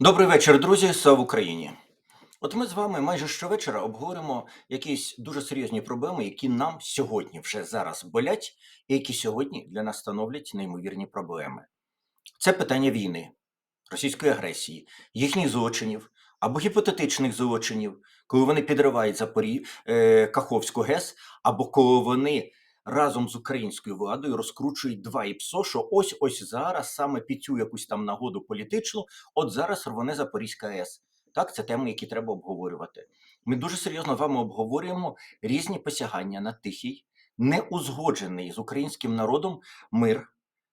Добрий вечір, друзі. Слава Україні! От ми з вами майже щовечора обговоримо якісь дуже серйозні проблеми, які нам сьогодні вже зараз болять, і які сьогодні для нас становлять неймовірні проблеми. Це питання війни, російської агресії, їхніх злочинів або гіпотетичних злочинів, коли вони підривають Запорі... е, Каховську ГЕС, або коли вони разом з українською владою розкручують два ІПСО, що ось ось зараз саме під цю якусь там нагоду політичну, от зараз рване Запорізька АЕС. Так, це теми, які треба обговорювати. Ми дуже серйозно вами обговорюємо різні посягання на тихий, неузгоджений з українським народом мир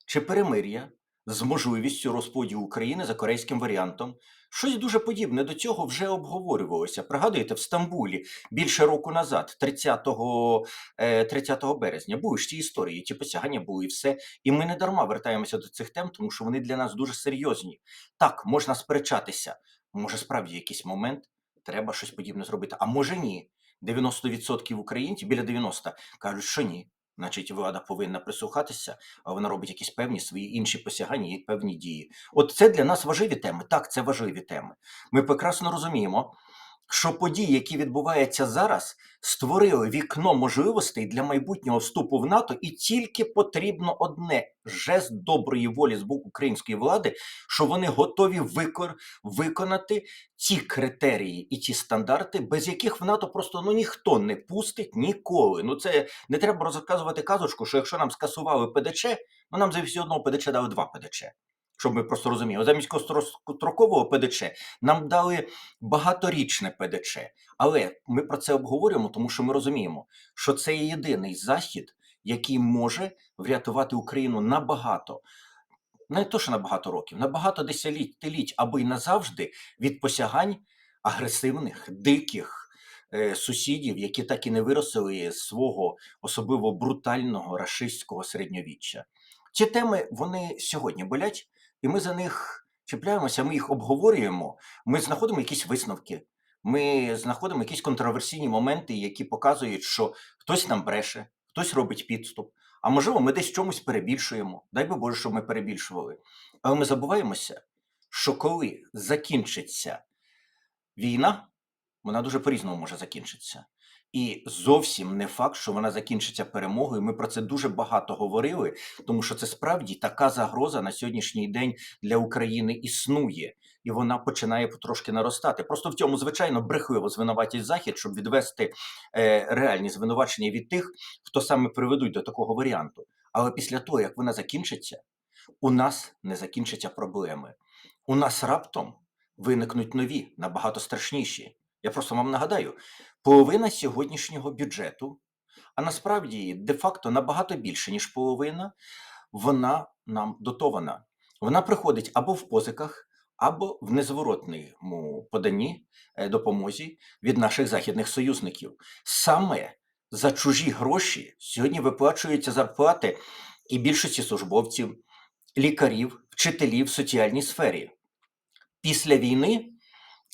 чи перемир'я з можливістю розподілу України за корейським варіантом. Щось дуже подібне до цього вже обговорювалося. Пригадуєте, в Стамбулі більше року назад, 30, е, 30 березня, були ж ті історії, ті посягання були і все. І ми не дарма вертаємося до цих тем, тому що вони для нас дуже серйозні. Так, можна сперечатися. Може, справді якийсь момент треба щось подібне зробити, а може ні. 90% українців, біля 90, кажуть, що ні. Значить, влада повинна прислухатися, а вона робить якісь певні свої інші посягання і певні дії. От це для нас важливі теми. Так, це важливі теми. Ми прекрасно розуміємо, що події, які відбуваються зараз, створили вікно можливостей для майбутнього вступу в НАТО, і тільки потрібно одне жест доброї волі з боку української влади, що вони готові викор... виконати ті критерії і ті стандарти, без яких в НАТО просто ну ніхто не пустить ніколи. Ну це не треба розказувати казочку, що якщо нам скасували ПДЧ, ну нам за все одно ПДЧ дали два ПДЧ. Щоб ми просто розуміли, замість короткострокового ПДЧ нам дали багаторічне ПДЧ. Але ми про це обговорюємо, тому що ми розуміємо, що це є єдиний захід, який може врятувати Україну набагато, не то, що на багато років, на багато десятиліть або й назавжди від посягань агресивних, диких е, сусідів, які так і не виросили з свого особливо брутального рашистського середньовіччя. Ці теми вони сьогодні болять, і ми за них чіпляємося, ми їх обговорюємо, ми знаходимо якісь висновки, ми знаходимо якісь контроверсійні моменти, які показують, що хтось нам бреше, хтось робить підступ. А можливо, ми десь чомусь перебільшуємо. Дай би Боже, щоб ми перебільшували. Але ми забуваємося, що коли закінчиться війна, вона дуже по-різному може закінчитися. І зовсім не факт, що вона закінчиться перемогою. Ми про це дуже багато говорили, тому що це справді така загроза на сьогоднішній день для України існує, і вона починає потрошки наростати. Просто в цьому, звичайно, брехливо звинуватять захід, щоб відвести е, реальні звинувачення від тих, хто саме приведуть до такого варіанту. Але після того, як вона закінчиться, у нас не закінчаться проблеми. У нас раптом виникнуть нові, набагато страшніші. Я просто вам нагадаю, половина сьогоднішнього бюджету, а насправді де-факто набагато більше, ніж половина, вона нам дотована. Вона приходить або в позиках, або в незворотному поданні е, допомозі від наших західних союзників. Саме за чужі гроші сьогодні виплачуються зарплати і більшості службовців, лікарів, вчителів в соціальній сфері. Після війни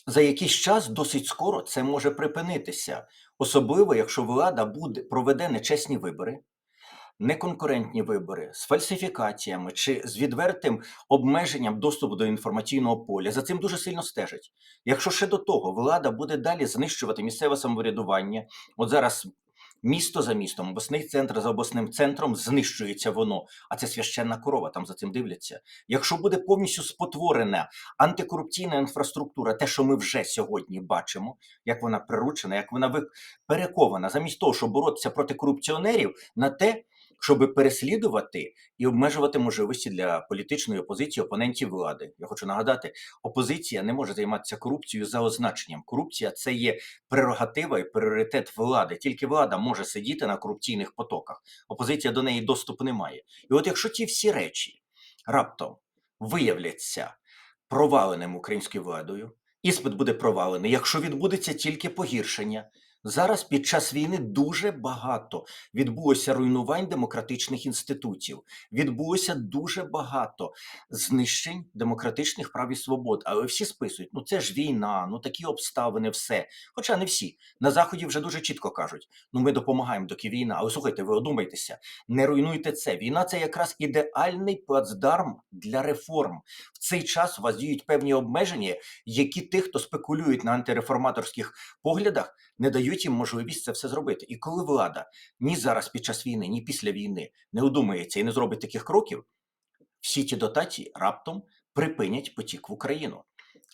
за якийсь час досить скоро це може припинитися, особливо якщо влада буде проведе нечесні вибори, неконкурентні вибори з фальсифікаціями чи з відвертим обмеженням доступу до інформаційного поля. За цим дуже сильно стежить. Якщо ще до того влада буде далі знищувати місцеве самоврядування, от зараз. Місто за містом, обласний центр за обласним центром знищується воно, а це священна корова, там за цим дивляться. Якщо буде повністю спотворена антикорупційна інфраструктура, те, що ми вже сьогодні бачимо, як вона приручена, як вона перекована, замість того, щоб боротися проти корупціонерів, на те, щоб переслідувати і обмежувати можливості для політичної опозиції опонентів влади. Я хочу нагадати, опозиція не може займатися корупцією за означенням. Корупція це є прерогатива і пріоритет влади. Тільки влада може сидіти на корупційних потоках. Опозиція до неї доступу не має. І от якщо ті всі речі раптом виявляться проваленим українською владою, іспит буде провалений. Якщо відбудеться тільки погіршення, Зараз під час війни дуже багато відбулося руйнувань демократичних інститутів, відбулося дуже багато знищень демократичних прав і свобод. Але всі списують: ну це ж війна, ну такі обставини, все. Хоча не всі на заході вже дуже чітко кажуть: ну ми допомагаємо, доки війна. Але слухайте, ви одумайтеся, не руйнуйте це. Війна це якраз ідеальний плацдарм для реформ. В цей час у вас діють певні обмеження, які тих, хто спекулюють на антиреформаторських поглядах, не дають їм можливість це все зробити. І коли влада ні зараз під час війни, ні після війни не удумається і не зробить таких кроків, всі ті дотації раптом припинять потік в Україну.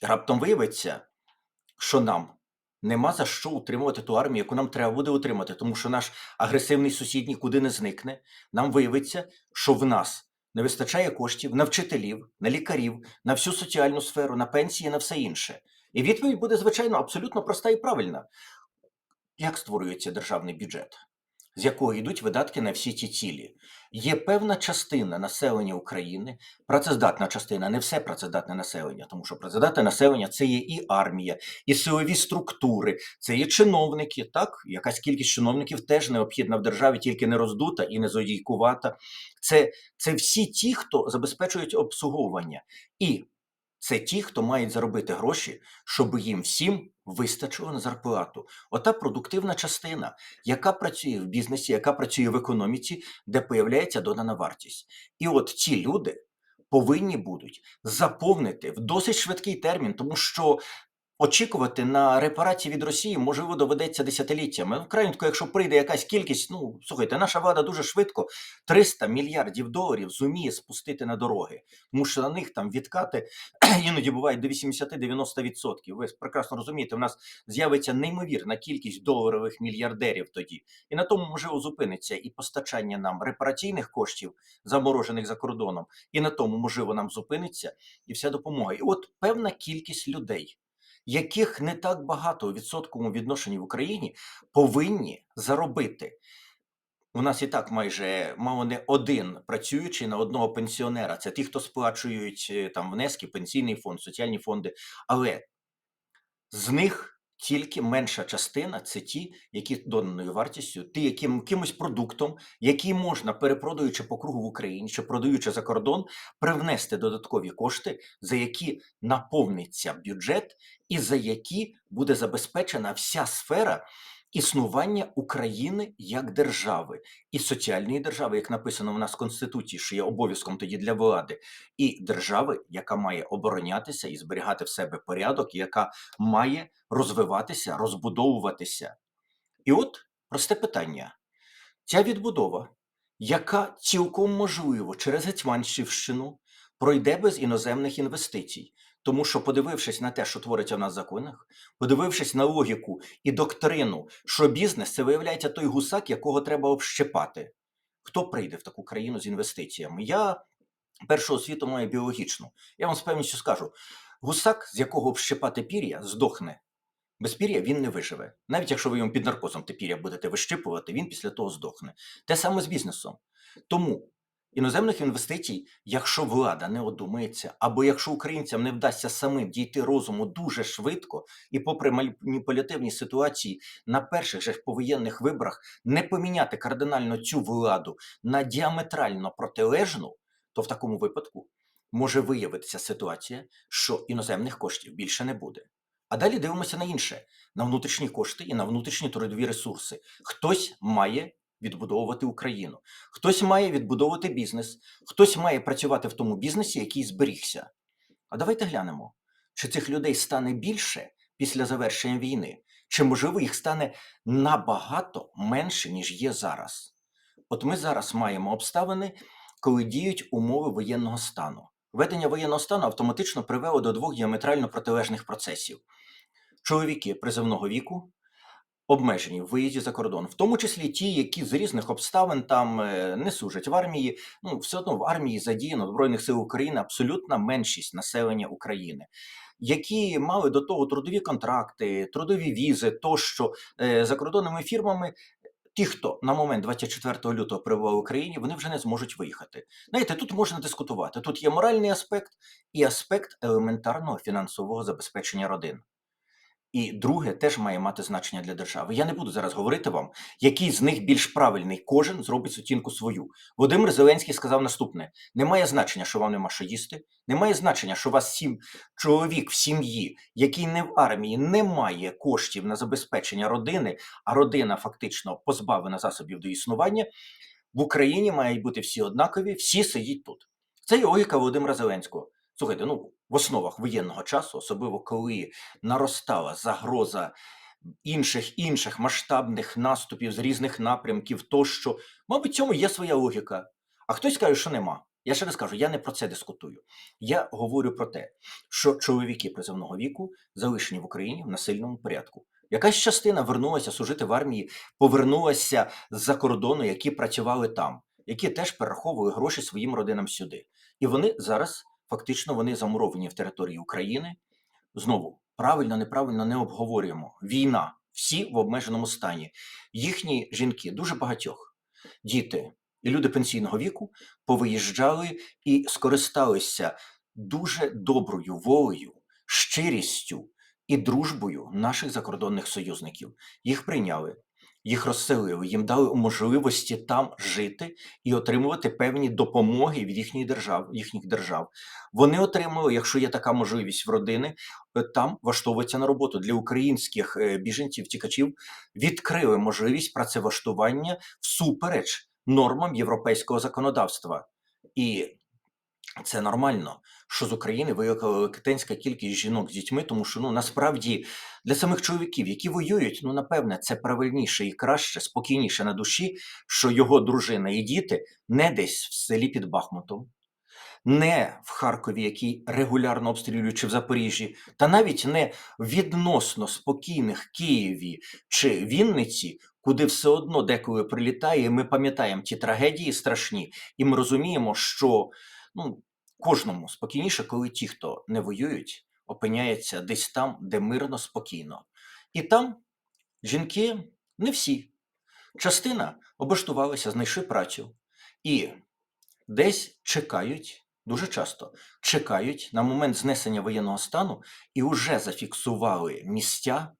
Раптом виявиться, що нам нема за що утримувати ту армію, яку нам треба буде утримати, тому що наш агресивний сусід нікуди не зникне. Нам виявиться, що в нас не вистачає коштів на вчителів, на лікарів, на всю соціальну сферу, на пенсії, на все інше. І відповідь буде, звичайно, абсолютно проста і правильна. Як створюється державний бюджет, з якого йдуть видатки на всі ці цілі? Є певна частина населення України, працездатна частина, не все працездатне населення, тому що працездатне населення це є і армія, і силові структури, це є чиновники. Так, якась кількість чиновників теж необхідна в державі, тільки не роздута і не зодійкувата. Це, це всі ті, хто забезпечують обслуговування. І це ті, хто мають заробити гроші, щоб їм всім вистачило на зарплату. Ота продуктивна частина, яка працює в бізнесі, яка працює в економіці, де появляється додана вартість. І от ці люди повинні будуть заповнити в досить швидкий термін, тому що. Очікувати на репарації від Росії можливо доведеться десятиліттями. Ну, крайненько, якщо прийде якась кількість, ну слухайте, наша влада дуже швидко 300 мільярдів доларів зуміє спустити на дороги, тому що на них там відкати іноді бувають до 80-90%. Ви прекрасно розумієте, у нас з'явиться неймовірна кількість доларових мільярдерів тоді, і на тому можливо зупиниться і постачання нам репараційних коштів, заморожених за кордоном, і на тому можливо нам зупиниться і вся допомога. І от певна кількість людей яких не так багато у відсотковому відношенні в Україні повинні заробити. У нас і так майже мало не один працюючий на одного пенсіонера. Це ті, хто сплачують е, там внески, пенсійний фонд, соціальні фонди. Але з них тільки менша частина це ті, які донаною вартістю, ті, яким якимось продуктом, який можна, перепродаючи по кругу в Україні чи продаючи за кордон, привнести додаткові кошти, за які наповниться бюджет, і за які буде забезпечена вся сфера існування України як держави і соціальної держави, як написано в нас в Конституції, що є обов'язком тоді для влади, і держави, яка має оборонятися і зберігати в себе порядок, яка має розвиватися, розбудовуватися. І от просте питання: ця відбудова, яка цілком можливо через Гетьманщівщину пройде без іноземних інвестицій. Тому що, подивившись на те, що твориться в нас в законах, подивившись на логіку і доктрину, що бізнес це виявляється той гусак, якого треба общепати. Хто прийде в таку країну з інвестиціями? Я першого світу маю біологічну. Я вам з певністю скажу: гусак, з якого общипати пір'я, здохне. Без пір'я він не виживе. Навіть якщо ви йому під наркозом те пір'я будете вищипувати, він після того здохне. Те саме з бізнесом. Тому іноземних інвестицій, якщо влада не одумається, або якщо українцям не вдасться самим дійти розуму дуже швидко, і, попри маніпулятивні ситуації на перших же повоєнних виборах, не поміняти кардинально цю владу на діаметрально протилежну, то в такому випадку може виявитися ситуація, що іноземних коштів більше не буде. А далі дивимося на інше: на внутрішні кошти і на внутрішні трудові ресурси. Хтось має відбудовувати Україну, хтось має відбудовувати бізнес, хтось має працювати в тому бізнесі, який зберігся. А давайте глянемо, чи цих людей стане більше після завершення війни, чи можливо їх стане набагато менше, ніж є зараз. От ми зараз маємо обставини, коли діють умови воєнного стану. Введення воєнного стану автоматично привело до двох діаметрально протилежних процесів: чоловіки призовного віку обмежені в виїзді за кордон, в тому числі ті, які з різних обставин там е, не служать в армії. Ну все одно в армії задіяно збройних сил України абсолютна меншість населення України. Які мали до того трудові контракти, трудові візи, тощо е, закордонними фірмами, ті, хто на момент 24 лютого перебував в Україні, вони вже не зможуть виїхати. Знаєте, тут можна дискутувати. Тут є моральний аспект і аспект елементарного фінансового забезпечення родин. І друге теж має мати значення для держави. Я не буду зараз говорити вам, який з них більш правильний. Кожен зробить оцінку свою. Володимир Зеленський сказав наступне: немає значення, що вам нема що їсти, немає значення, що у вас сім чоловік в сім'ї, який не в армії, не має коштів на забезпечення родини, а родина фактично позбавлена засобів до існування. В Україні мають бути всі однакові, всі сидіть тут. Це є логіка Володимира Зеленського. Слухайте, ну в основах воєнного часу, особливо коли наростала загроза інших інших масштабних наступів з різних напрямків, тощо, мабуть, цьому є своя логіка. А хтось каже, що нема. Я ще раз кажу, я не про це дискутую. Я говорю про те, що чоловіки призовного віку залишені в Україні в насильному порядку. Якась частина вернулася служити в армії, повернулася з-за кордону, які працювали там, які теж перераховували гроші своїм родинам сюди. І вони зараз фактично вони замуровані в території України. Знову правильно, неправильно не обговорюємо. Війна, всі в обмеженому стані. Їхні жінки, дуже багатьох, діти і люди пенсійного віку повиїжджали і скористалися дуже доброю волею, щирістю і дружбою наших закордонних союзників. Їх прийняли, їх розселили, їм дали можливості там жити і отримувати певні допомоги від їхніх держав, їхніх держав. Вони отримали, якщо є така можливість в родини, е, там влаштовуються на роботу для українських е, біженців, тікачів відкрили можливість працевлаштування всупереч нормам європейського законодавства. І це нормально, що з України виїхала великотенська кількість жінок з дітьми, тому що ну насправді для самих чоловіків, які воюють, ну напевне, це правильніше і краще, спокійніше на душі, що його дружина і діти не десь в селі під Бахмутом, не в Харкові, який регулярно обстрілюють, чи в Запоріжжі, та навіть не відносно спокійних Києві чи Вінниці, куди все одно деколи прилітає. і Ми пам'ятаємо ті трагедії страшні, і ми розуміємо, що ну, кожному спокійніше, коли ті, хто не воюють, опиняються десь там, де мирно, спокійно. І там жінки не всі. Частина облаштувалася, знайшли працю і десь чекають, дуже часто чекають на момент знесення воєнного стану і вже зафіксували місця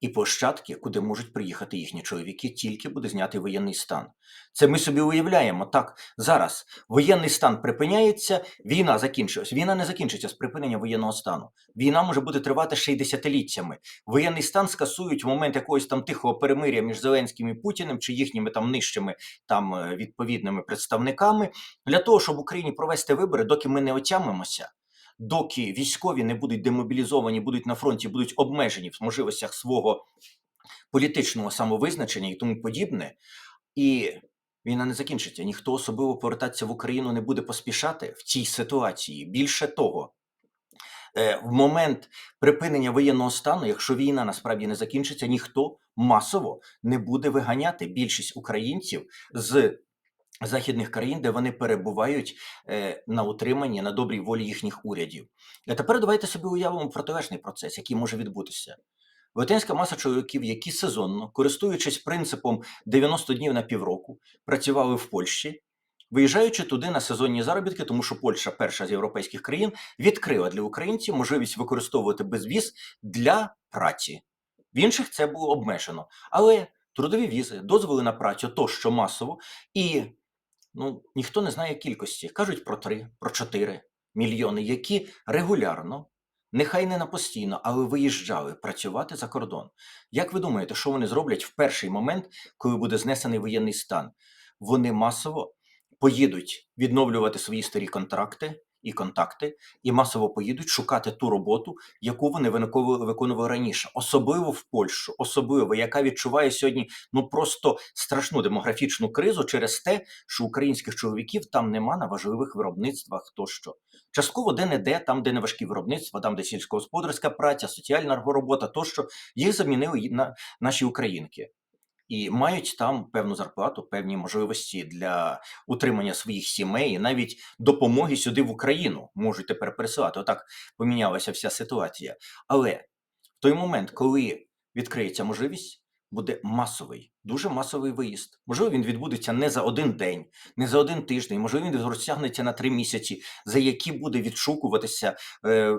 і площадки, куди можуть приїхати їхні чоловіки, тільки буде знятий воєнний стан. Це ми собі уявляємо. Так, зараз воєнний стан припиняється, війна закінчилась. Війна не закінчиться з припинення воєнного стану. Війна може бути тривати ще й десятиліттями. Воєнний стан скасують в момент якогось там тихого перемиря між Зеленським і Путіним чи їхніми там нижчими там е, відповідними представниками для того, щоб в Україні провести вибори, доки ми не отямимося доки військові не будуть демобілізовані, будуть на фронті, будуть обмежені в можливостях свого політичного самовизначення і тому подібне, і війна не закінчиться. Ніхто особливо повертатися в Україну не буде поспішати в цій ситуації. Більше того. е, В момент припинення воєнного стану, якщо війна насправді не закінчиться, ніхто масово не буде виганяти більшість українців з західних країн, де вони перебувають е, на утриманні на добрій волі їхніх урядів. А тепер давайте собі уявимо протилежний процес, який може відбутися. Велетенська маса чоловіків, які сезонно, користуючись принципом 90 днів на півроку, працювали в Польщі, виїжджаючи туди на сезонні заробітки, тому що Польща, перша з європейських країн, відкрила для українців можливість використовувати безвіз для праці. В інших це було обмежено. Але трудові візи, дозволи на працю тощо масово, і ну, ніхто не знає кількості. Кажуть про 3, про 4 мільйони, які регулярно, нехай не на постійно, але виїжджали працювати за кордон. Як ви думаєте, що вони зроблять в перший момент, коли буде знесений воєнний стан? Вони масово поїдуть відновлювати свої старі контракти і контакти, і масово поїдуть шукати ту роботу, яку вони виконували раніше, особливо в Польщу, особливо яка відчуває сьогодні ну просто страшну демографічну кризу через те, що українських чоловіків там нема на важливих виробництвах тощо. Частково де-не-де, там, де не важкі виробництва, там, де сільськогосподарська праця, соціальна робота тощо, їх замінили на наші українки. І мають там певну зарплату, певні можливості для утримання своїх сімей, навіть допомоги сюди в Україну можуть тепер пересилати. Отак помінялася вся ситуація. Але в той момент, коли відкриється можливість, буде масовий, дуже масовий виїзд. Можливо, він відбудеться не за один день, не за один тиждень, можливо, він розтягнеться на три місяці, за які буде відшукуватися е,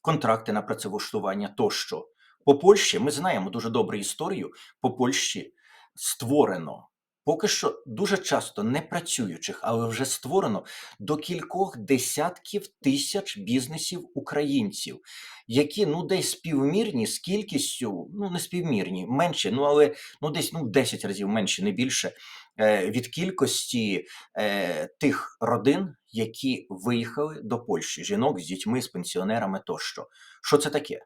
контракти на працевлаштування тощо. По Польщі ми знаємо дуже добру історію. По Польщі створено поки що дуже часто не працюючих, але вже створено до кількох десятків тисяч бізнесів українців, які ну десь співмірні з кількістю, ну не співмірні, менше, ну але ну десь ну 10 разів менше, не більше е, від кількості е, тих родин, які виїхали до Польщі, жінок з дітьми, з пенсіонерами тощо. Що це таке?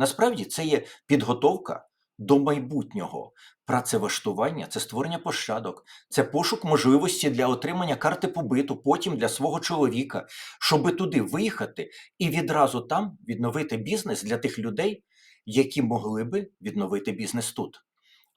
Насправді це є підготовка до майбутнього. Працевлаштування це створення пощадок, це пошук можливості для отримання карти побиту, потім для свого чоловіка, щоби туди виїхати і відразу там відновити бізнес для тих людей, які могли би відновити бізнес тут.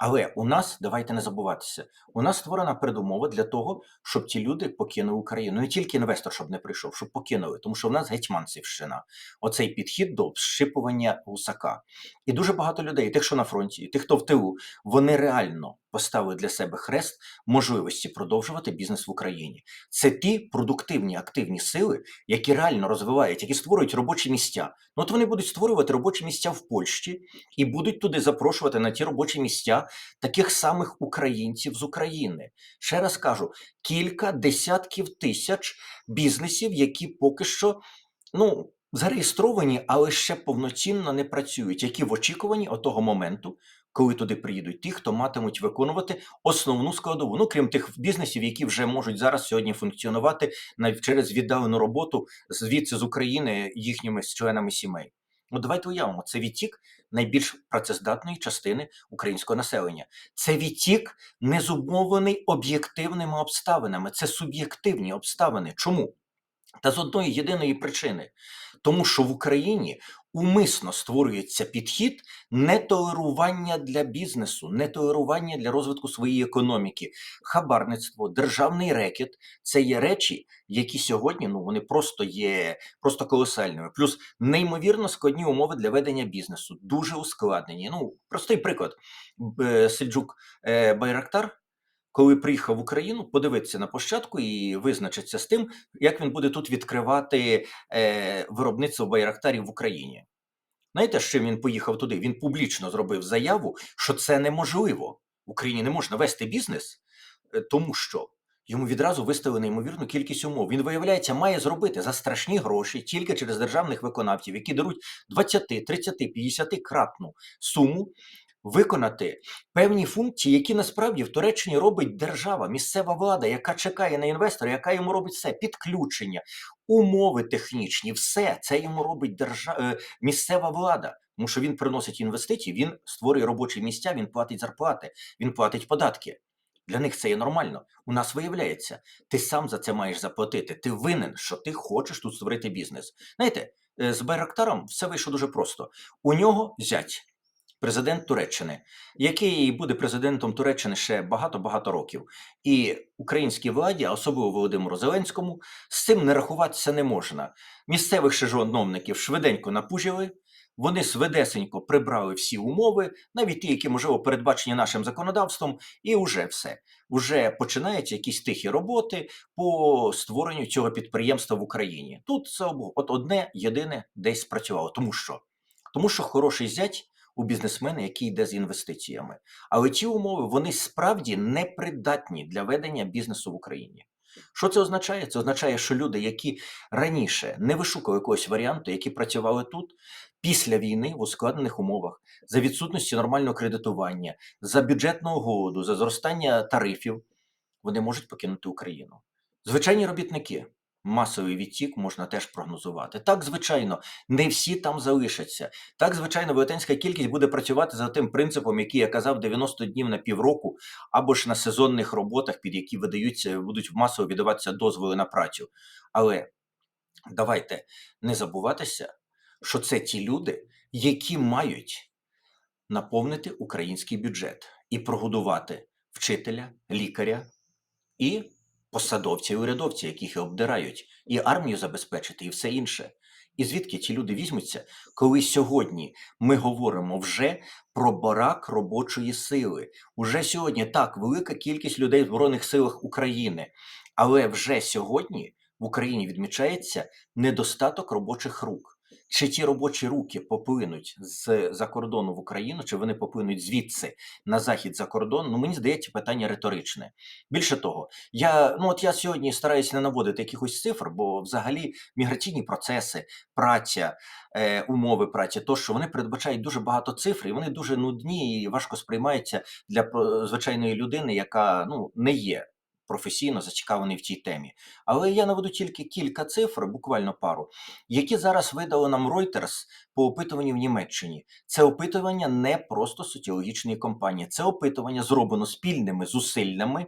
Але у нас, давайте не забуватися, у нас створена передумова для того, щоб ті люди покинули Україну. Не тільки інвестор, щоб не прийшов, щоб покинули, тому що в нас гетьманцівщина. Оцей підхід до щипування гусака. І дуже багато людей, тих, що на фронті, тих, хто в тилу, вони реально поставили для себе хрест можливості продовжувати бізнес в Україні. Це ті продуктивні активні сили, які реально розвивають, які створюють робочі місця. Ну от вони будуть створювати робочі місця в Польщі і будуть туди запрошувати на ті робочі місця таких самих українців з України. Ще раз кажу, кілька десятків тисяч бізнесів, які поки що ну, зареєстровані, але ще повноцінно не працюють, які в очікуванні отого моменту, коли туди приїдуть ті, хто матимуть виконувати основну складову. Ну крім тих бізнесів, які вже можуть зараз сьогодні функціонувати навіть через віддалену роботу звідси з України їхніми членами сімей. Ну, давайте уявимо, це відтік найбільш працездатної частини українського населення. Це відтік не зумовлений об'єктивними обставинами, це суб'єктивні обставини. Чому? Та з одної єдиної причини, тому що в Україні умисно створюється підхід нетолерування для бізнесу, нетолерування для розвитку своєї економіки, хабарництво, державний рекет це є речі, які сьогодні ну вони просто є просто колосальними. Плюс неймовірно складні умови для ведення бізнесу, дуже ускладнені. Ну простий приклад Б- Сельджук е, Байрактар коли приїхав в Україну, подивитися на площадку і визначитися з тим, як він буде тут відкривати е, виробництво байрактарів в Україні. Знаєте, з чим він поїхав туди? Він публічно зробив заяву, що це неможливо. В Україні не можна вести бізнес, е, тому що йому відразу виставили неймовірну кількість умов. Він, виявляється, має зробити за страшні гроші тільки через державних виконавців, які даруть 20, 30, 50 кратну суму виконати певні функції, які насправді в Туреччині робить держава, місцева влада, яка чекає на інвестора, яка йому робить все, підключення, умови технічні, все це йому робить держа... е, місцева влада. Тому що він приносить інвестиції, він створює робочі місця, він платить зарплати, він платить податки. Для них це є нормально. У нас виявляється, ти сам за це маєш заплатити. Ти винен, що ти хочеш тут створити бізнес. Знаєте, е, з Байрактаром все вийшло дуже просто. У нього зять президент Туреччини, який буде президентом Туреччини ще багато-багато років. І українській владі, особливо Володимиру Зеленському, з цим не рахуватися не можна. Місцевих ще швиденько напужили. Вони свидесенько прибрали всі умови, навіть ті, які можливо передбачені нашим законодавством, і вже все. Уже починаються якісь тихі роботи по створенню цього підприємства в Україні. Тут це от одне єдине десь спрацювало. Тому що? Тому що хороший зять у бізнесмена, який йде з інвестиціями. Але ці умови вони справді непридатні для ведення бізнесу в Україні. Що це означає? Це означає, що люди, які раніше не вишукали якогось варіанту, які працювали тут після війни в ускладнених умовах, за відсутності нормального кредитування, за бюджетного голоду, за зростання тарифів, вони можуть покинути Україну. Звичайні робітники. Масовий відтік можна теж прогнозувати. Так, звичайно, не всі там залишаться. Так, звичайно, велетенська кількість буде працювати за тим принципом, який я казав, 90 днів на півроку, або ж на сезонних роботах, під які видаються, будуть масово віддаватися дозволи на працю. Але давайте не забуватися, що це ті люди, які мають наповнити український бюджет і прогодувати вчителя, лікаря і посадовця і урядовця, яких і обдирають, і армію забезпечити, і все інше. І звідки ці люди візьмуться, коли сьогодні ми говоримо вже про барак робочої сили? Уже сьогодні так велика кількість людей в Збройних силах України, але вже сьогодні в Україні відмічається недостаток робочих рук. Чи ті робочі руки поплинуть з-за кордону в Україну, чи вони поплинуть звідси на захід за кордон, ну мені здається, питання риторичне. Більше того, я ну от я сьогодні стараюся не наводити якихось цифр, бо взагалі міграційні процеси, праця, е, умови праці, тощо вони передбачають дуже багато цифр, і вони дуже нудні і важко сприймаються для про- звичайної людини, яка ну не є професійно зацікавлений в цій темі. Але я наведу тільки кілька цифр, буквально пару, які зараз видало нам Reuters по опитуванню в Німеччині. Це опитування не просто соціологічної компанії, це опитування зроблено спільними зусиллями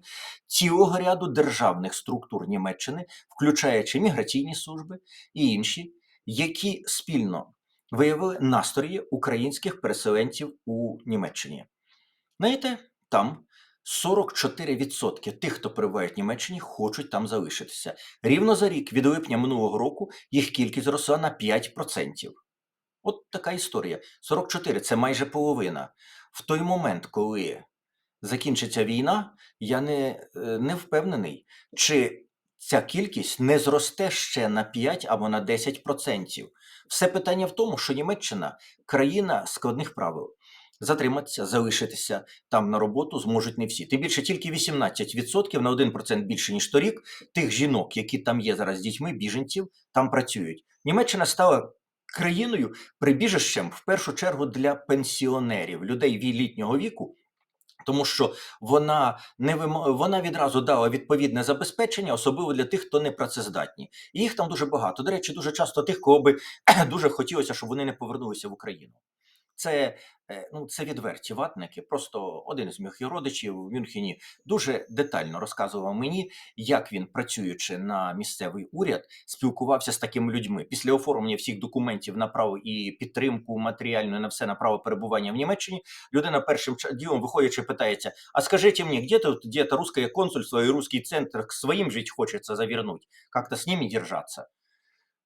цілого ряду державних структур Німеччини, включаючи міграційні служби і інші, які спільно виявили настрої українських переселенців у Німеччині. Знаєте, там 44% тих, хто перебуває в Німеччині, хочуть там залишитися. Рівно за рік від липня минулого року їх кількість зросла на 5%. От така історія. 44 це майже половина. В той момент, коли закінчиться війна, я не, е, не впевнений, чи ця кількість не зросте ще на 5 або на 10%. Все питання в тому, що Німеччина країна складних правил. Затриматися, залишитися там на роботу зможуть не всі. Тим більше тільки 18% на 1% більше ніж торік тих жінок, які там є зараз з дітьми, біженців, там працюють. Німеччина стала країною прибіжищем в першу чергу для пенсіонерів, людей літнього віку. Тому що вона не вимо... вона відразу дала відповідне забезпечення, особливо для тих, хто не працездатні. І їх там дуже багато. До речі, дуже часто тих, кого би дуже хотілося, щоб вони не повернулися в Україну. Це, е, ну, це відверті ватники. Просто один з моїх родичів в Мюнхені дуже детально розказував мені, як він, працюючи на місцевий уряд, спілкувався з такими людьми після оформлення всіх документів на право і підтримку матеріальну на все на право перебування в Німеччині. Людина першим ділом виходячи, питається: А скажите мне, где тут где-то русское консульство и русский центр к своим жить хочется завернуть, как-то с ними держаться?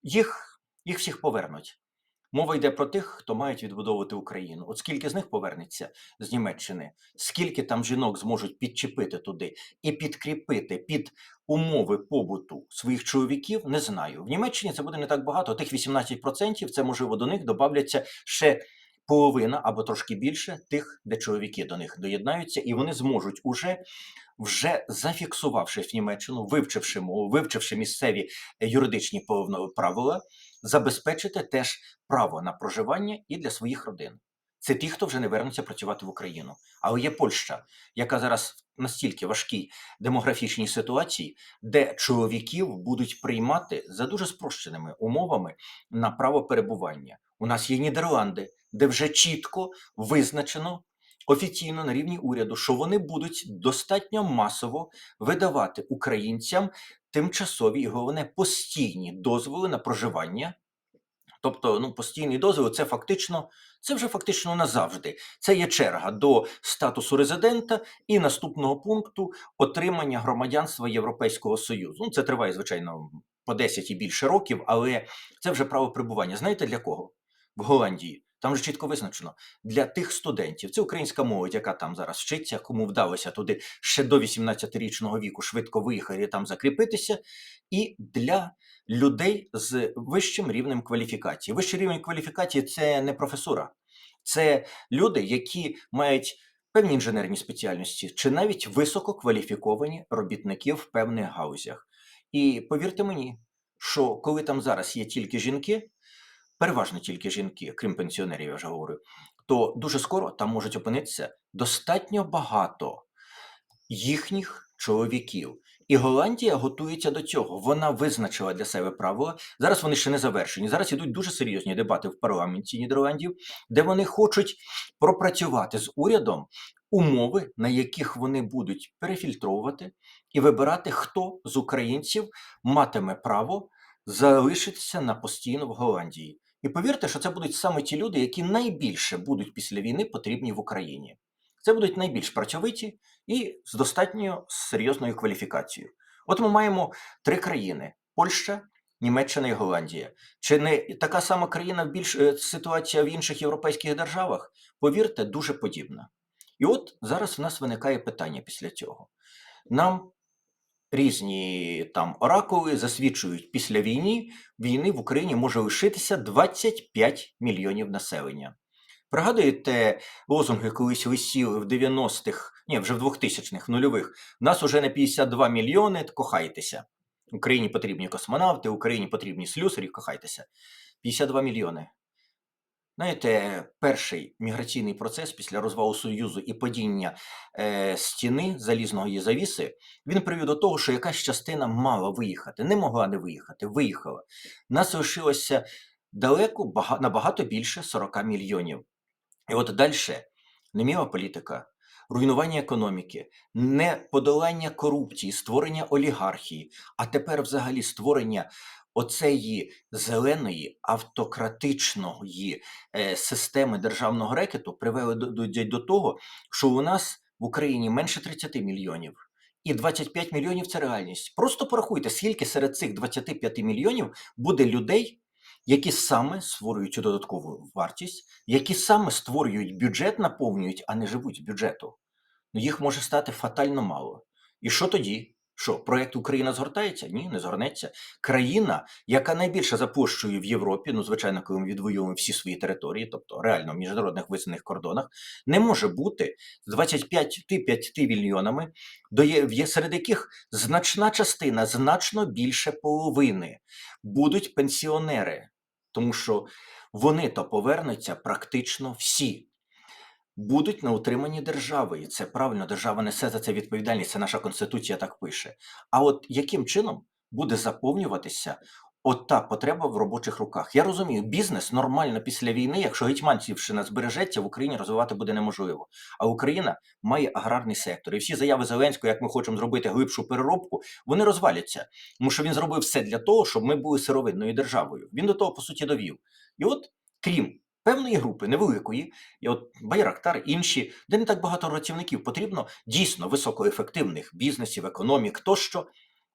Їх, їх всіх повернуть. Мова йде про тих, хто мають відбудовувати Україну. От скільки з них повернеться з Німеччини, скільки там жінок зможуть підчепити туди і підкріпити під умови побуту своїх чоловіків, не знаю. В Німеччині це буде не так багато. Тих 18% це можливо до них додавляться ще половина або трошки більше тих, де чоловіки до них доєднаються, і вони зможуть уже. Вже зафіксувавшись в Німеччину, вивчивши мову, вивчивши місцеві юридичні правила, забезпечити теж право на проживання і для своїх родин. Це ті, хто вже не вернуться працювати в Україну. Але є Польща, яка зараз в настільки важкій демографічній ситуації, де чоловіків будуть приймати за дуже спрощеними умовами на право перебування. У нас є Нідерланди, де вже чітко визначено офіційно на рівні уряду, що вони будуть достатньо масово видавати українцям тимчасові і головне постійні дозволи на проживання. Тобто, ну, постійний дозвіл це фактично, це вже фактично назавжди. Це є черга до статусу резидента і наступного пункту отримання громадянства Європейського Союзу. Ну, це триває, звичайно, по 10 і більше років, але це вже право перебування. Знаєте для кого? В Голландії. Там же чітко визначено для тих студентів. Це українська молодь, яка там зараз вчиться, кому вдалося туди ще до 18-річного віку швидко виїхати там закріпитися, і для людей з вищим рівнем кваліфікації. Вищий рівень кваліфікації це не професура, це люди, які мають певні інженерні спеціальності, чи навіть висококваліфіковані робітники в певних гаузях. І повірте мені, що коли там зараз є тільки жінки, переважно тільки жінки, крім пенсіонерів, я вже говорю, то дуже скоро там можуть опинитися достатньо багато їхніх чоловіків. І Голландія готується до цього. Вона визначила для себе правила. Зараз вони ще не завершені. Зараз ідуть дуже серйозні дебати в парламенті Нідерландів, де вони хочуть пропрацювати з урядом умови, на яких вони будуть перефільтровувати і вибирати, хто з українців матиме право залишитися на постійно в Голландії. І повірте, що це будуть саме ті люди, які найбільше будуть після війни потрібні в Україні. Це будуть найбільш працьовиті і з достатньо серйозною кваліфікацією. От ми маємо три країни: Польща, Німеччина і Голландія. Чи не така сама країна більш е, ситуація в інших європейських державах? Повірте, дуже подібна. І от зараз в нас виникає питання після цього. Нам різні там оракули засвідчують, після війни, війни в Україні може лишитися 25 мільйонів населення. Пригадуєте лозунги колись висіли в 90-х, ні, вже в 2000-х, нульових. Нас уже на 52 мільйони, кохайтеся. Україні потрібні космонавти, Україні потрібні слюсарі, кохайтеся. 52 мільйони. Знаєте, перший міграційний процес після розвалу Союзу і падіння е, стіни залізного її завіси, він привів до того, що якась частина мала виїхати, не могла не виїхати, виїхала. Нас лишилося далеко, бага, набагато більше 40 мільйонів. І от далі неміла політика, руйнування економіки, не подолання корупції, створення олігархії, а тепер взагалі створення оцеї зеленої автократичної е, системи державного рекету привели до, того, що у нас в Україні менше 30 мільйонів. І 25 мільйонів це реальність. Просто порахуйте, скільки серед цих 25 мільйонів буде людей, які саме створюють цю додаткову вартість, які саме створюють бюджет, наповнюють, а не живуть бюджету. Ну, їх може стати фатально мало. І що тоді? Що, проєкт Україна згортається? Ні, не згорнеться. Країна, яка найбільше запущує в Європі, ну, звичайно, коли ми відвоюємо всі свої території, тобто реально в міжнародних визнаних кордонах, не може бути з 25 мільйонами, до є, є- серед яких значна частина, значно більше половини будуть пенсіонери, тому що вони то повернуться практично всі. Будуть на утриманні держави, і це правильно, держава несе за це відповідальність, це наша конституція так пише. А от яким чином буде заповнюватися от та потреба в робочих руках? Я розумію, бізнес нормально після війни, якщо Гетьманцівщина збережеться, в Україні розвивати буде неможливо. А Україна має аграрний сектор. І всі заяви Зеленського, як ми хочемо зробити глибшу переробку, вони розваляться. Тому що він зробив все для того, щоб ми були сировинною державою. Він до того, по суті, довів. І от, крім певної групи, невеликої, і от Байрактар, інші, де не так багато працівників, потрібно дійсно високоефективних бізнесів, економік тощо.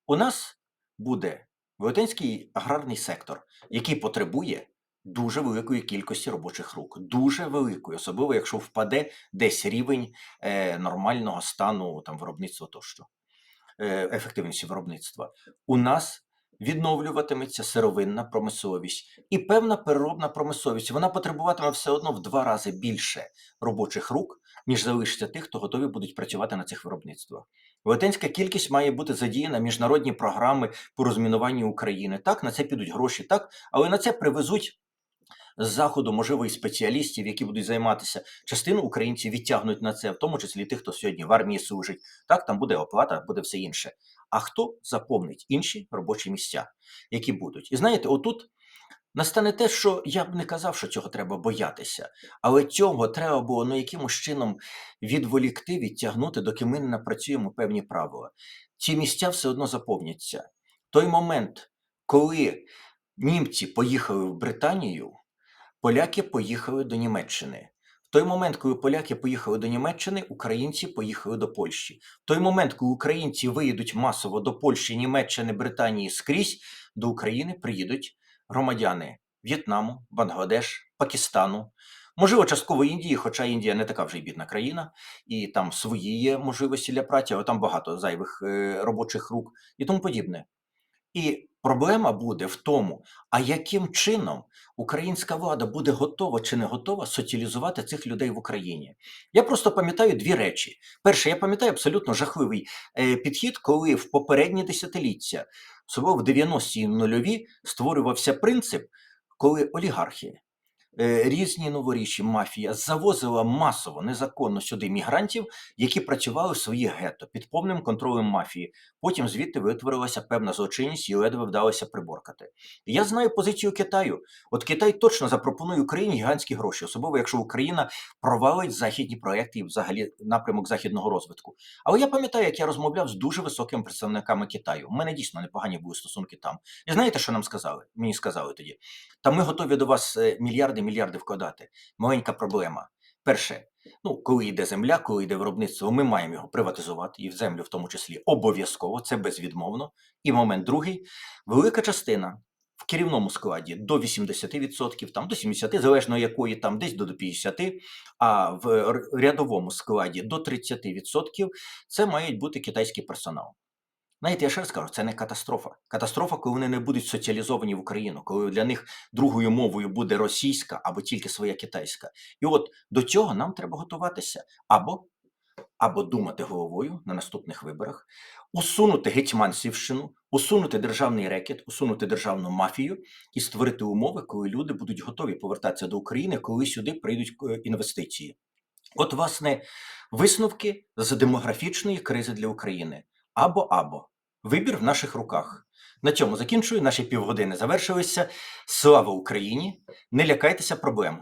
У нас буде велетенський аграрний сектор, який потребує дуже великої кількості робочих рук, дуже великої, особливо якщо впаде десь рівень е, нормального стану там виробництва тощо, е, ефективності виробництва. У нас відновлюватиметься сировинна промисловість і певна переробна промисловість. Вона потребуватиме все одно в два рази більше робочих рук, ніж залишиться тих, хто готові будуть працювати на цих виробництвах. Велетенська кількість має бути задіяна міжнародні програми по розмінуванню України. Так, на це підуть гроші, так, але на це привезуть. З заходу, можливо, і спеціалістів, які будуть займатися, частину українців відтягнуть на це, в тому числі тих, хто сьогодні в армії служить. Так, там буде оплата, буде все інше. А хто заповнить інші робочі місця, які будуть? І знаєте, отут настане те, що я б не казав, що цього треба боятися, але цього треба було ну, якимось чином відволікти, відтягнути, доки ми не напрацюємо певні правила. Ці місця все одно заповняться. Той момент, коли німці поїхали в Британію, поляки поїхали до Німеччини. Той момент, коли поляки поїхали до Німеччини, українці поїхали до Польщі. В той момент, коли українці виїдуть масово до Польщі, Німеччини, Британії скрізь, до України приїдуть громадяни В'єтнаму, Бангладеш, Пакистану. Можливо, частково Індії, хоча Індія не така вже й бідна країна, і там свої є можливості для праці, але там багато зайвих е, робочих рук і тому подібне. І проблема буде в тому, а яким чином українська влада буде готова чи не готова соціалізувати цих людей в Україні. Я просто пам'ятаю дві речі. Перше, я пам'ятаю абсолютно жахливий е, підхід, коли в попередні десятиліття, особливо в 90-ті нульові, створювався принцип, коли олігархи. Е, Різні новорічі мафія завозила масово незаконно сюди мігрантів, які працювали в своїх гетто під повним контролем мафії. Потім звідти витворилася певна злочинність і ледве вдалося приборкати. Я знаю позицію Китаю. От Китай точно запропонує Україні гігантські гроші, особливо якщо Україна провалить західні проекти і взагалі напрямок західного розвитку. Але я пам'ятаю, як я розмовляв з дуже високими представниками Китаю. У мене дійсно непогані були стосунки там. І знаєте, що нам сказали? Мені сказали тоді: та ми готові до вас е, мільярди, мільярди вкладати. Маленька проблема. Перше, ну коли йде земля, коли йде виробництво, ми маємо його приватизувати і в землю, в тому числі обов'язково, це безвідмовно. І момент другий, велика частина в керівному складі до 80%, там до 70%, залежно якої там десь до 50%, а в рядовому складі до 30% це має бути китайський персонал. Знаєте, я ще раз кажу, це не катастрофа. Катастрофа, коли вони не будуть соціалізовані в Україну, коли для них другою мовою буде російська або тільки своя китайська. І от до цього нам треба готуватися або, або думати головою на наступних виборах, усунути гетьманцівщину, усунути державний рекет, усунути державну мафію і створити умови, коли люди будуть готові повертатися до України, коли сюди прийдуть е, інвестиції. От, власне, висновки з демографічної кризи для України або або вибір в наших руках. На цьому закінчую. Наші півгодини завершилися. Слава Україні! Не лякайтеся проблем.